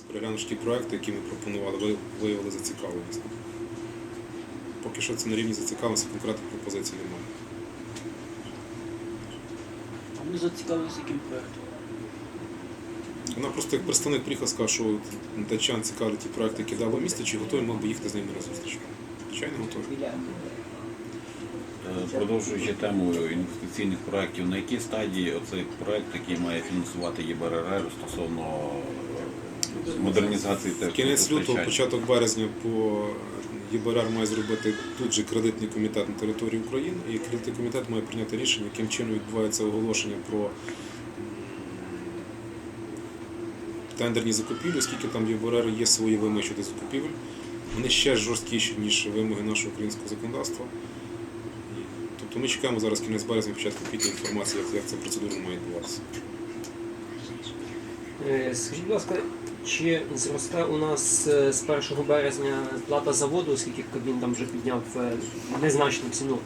Переглянувши ті проекти, які ми пропонували, ви- виявили зацікавленість. Поки що це на рівні зацікавленості, конкретних пропозицій немає. А ми зацікавилися яким проєктом? Вона просто як представник приїхав, сказав, що датчан цікавлять ті проекти, які дало місто, чи готові ми б їхати з ними на зустріч. Звичайно, готові. Е, Продовжуючи тему інвестиційних проєктів, на якій стадії оцей проєкт, який має фінансувати ЄБРР стосовно модернізації В кінець лютого, початок березня по ЄБРР має зробити тут же кредитний комітет на території України, і кредитний комітет має прийняти рішення, яким чином відбувається оголошення про тендерні закупівлі, оскільки там ЄБРР є свої вимоги щодо закупівель. Вони ще жорсткіші, ніж вимоги нашого українського законодавства. Тобто ми чекаємо зараз кінець березня, початку квітня інформації, як ця процедура має відбуватися. Е, Скажіть, будь ласка, чи зросте у нас е, з 1 березня плата заводу, оскільки Кабмін там вже підняв е, незначну ціну